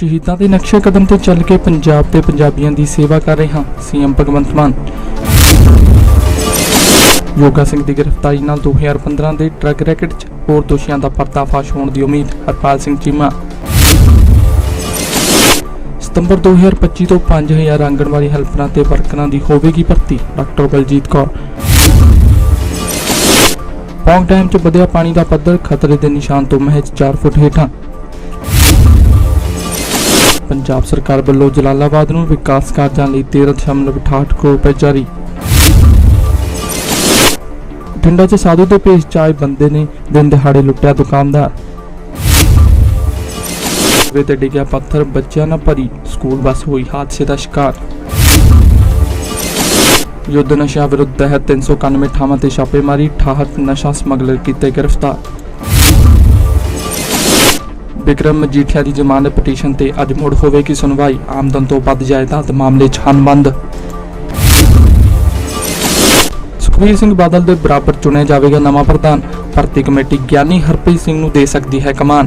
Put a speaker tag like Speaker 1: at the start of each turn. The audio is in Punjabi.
Speaker 1: ਸ਼ਹੀਦਾਂ ਦੇ ਨਕਸ਼ੇ ਕਦਮ ਤੇ ਚੱਲ ਕੇ ਪੰਜਾਬ ਤੇ ਪੰਜਾਬੀਆਂ ਦੀ ਸੇਵਾ ਕਰ ਰਹੇ ਹਾਂ, ਸੀਐਮ ਭਗਵੰਤ ਮਾਨ। ਯੋਗਾ ਸਿੰਘ ਦੀ ਗ੍ਰਿਫਤਾਰੀ ਨਾਲ 2015 ਦੇ ਡਰੱਗ ਰੈਕਟ 'ਚ ਹੋਰ ਦੋਸ਼ੀਆਂ ਦਾ ਪਰਦਾਫਾਸ਼ ਹੋਣ ਦੀ ਉਮੀਦ, ਹਰਪਾਲ ਸਿੰਘ ਚੀਮਾ। ਸਤੰਬਰ 2025 ਤੋਂ 5000 ਆਂਗਣਵਾੜੀ ਹੈਲਪਰਾਂ ਤੇ ਵਰਕਰਾਂ ਦੀ ਹੋਵੇਗੀ ਭਰਤੀ, ਡਾਕਟਰ ਬਲਜੀਤ ਕੌਰ। ਪੌਂਗ ਡੈਮ 'ਚ ਵਧਿਆ ਪਾਣੀ ਦਾ ਪੱਧਰ ਖਤਰੇ ਦੇ ਨਿਸ਼ਾਨ ਤੋਂ ਮਹਿਜ 4 ਫੁੱਟ ਹੇਠਾਂ। ਪੰਜਾਬ ਸਰਕਾਰ ਵੱਲੋਂ ਜਲਾਲਾਬਾਦ ਨੂੰ ਵਿਕਾਸ ਕਾਰਜਾਂ ਲਈ 13.68 ਕਰੋੜ ਰੁਪਏ ਜਾਰੀ। ਠੰਡਾ 'ਚ ਸਾਧੂ ਦੇ ਭੇਸ 'ਚ ਬੰਦੇ ਨੇ ਦਿਨ ਦਿਹਾੜੇ ਲੁੱਟਿਆ ਦੁਕਾਨਦਾਰ। ਵੇ ਤੇ ਡਿੱਗਿਆ ਪੱਥਰ, ਬੱਚਿਆਂ ਨਾਲ ਭਰੀ ਸਕੂਲ ਬੱਸ ਹੋਈ ਹਾਦਸੇ ਦਾ ਸ਼ਿਕਾਰ। ਯੁੱਧ ਨਸ਼ਾ ਵਿਰੁੱਧ ਤਹਿਤ 391 ਥਾਵਾਂ ਤੇ ਛਾਪੇਮਾਰੀ 68 ਨਸ਼ਾ ਸਮਗਲਰ ਕੀਤੇ ਗ੍ਰਿਫਤਾਰ। ਵਿਕਰਮ ਮਜੀਠੀਆ ਦੀ ਜ਼ਮਾਨਤ ਪਟੀਸ਼ਨ ਤੇ ਅੱਜ ਮੁੜ ਹੋਵੇਗੀ ਸੁਣਵਾਈ। ਆਮਦਨ ਤੋਂ ਵੱਧ ਜਾਇਦਾਦ ਮਾਮਲੇ 'ਚ ਹਨ ਸੁਖਬੀਰ ਸਿੰਘ ਬਾਦਲ ਦੇ ਬਰਾਬਰ ਚੁਣਿਆ ਜਾਵੇਗਾ ਨਵਾਂ ਪ੍ਰਧਾਨ। ਭਰਤੀ ਕਮੇਟੀ ਗਿਆਨੀ ਹਰਪ੍ਰੀਤ ਸਿੰਘ ਨੂੰ ਦੇ ਸਕਦੀ ਹੈ ਕਮਾਨ।